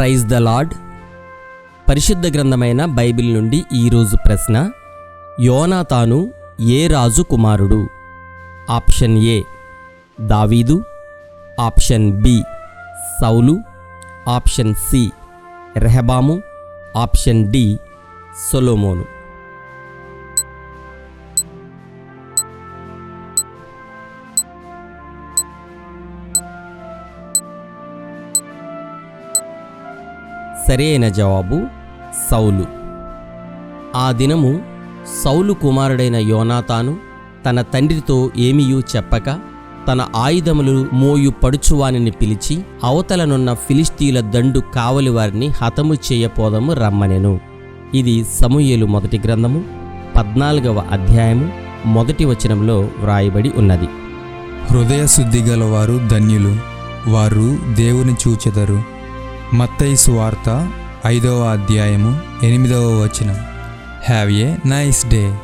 Praise the lord. పరిశుద్ధ గ్రంథమైన Bible నుండి ఈరోజు ప్రశ్న యోనాతాను ఏ రాజు కుమారుడు? ఆప్షన్ ఏ దావీదు. ఆప్షన్ బి సౌలు. ఆప్షన్ సి రెహబాము. ఆప్షన్ డి సొలోమోను. సరైన జవాబు సౌలు. ఆ దినము సౌలు కుమారుడైన యోనాతాను తన తండ్రితో ఏమీయూ చెప్పక తన ఆయుధములు మోయు పడుచువానిని పిలిచి అవతలనున్న ఫిలిస్తీన్ల దండు కావలి వారిని హతము చేయపోదము రమ్మనెను. ఇది సమూయేలు మొదటి గ్రంథము పద్నాలుగవ అధ్యాయము మొదటి వచనంలో వ్రాయబడి ఉన్నది. హృదయ శుద్ధి గలవారు ధన్యులు వారు దేవుని చూచెదరు. మత్తయి సువార్త ఐదవ అధ్యాయము ఎనిమిదవ వచనం. Have a nice day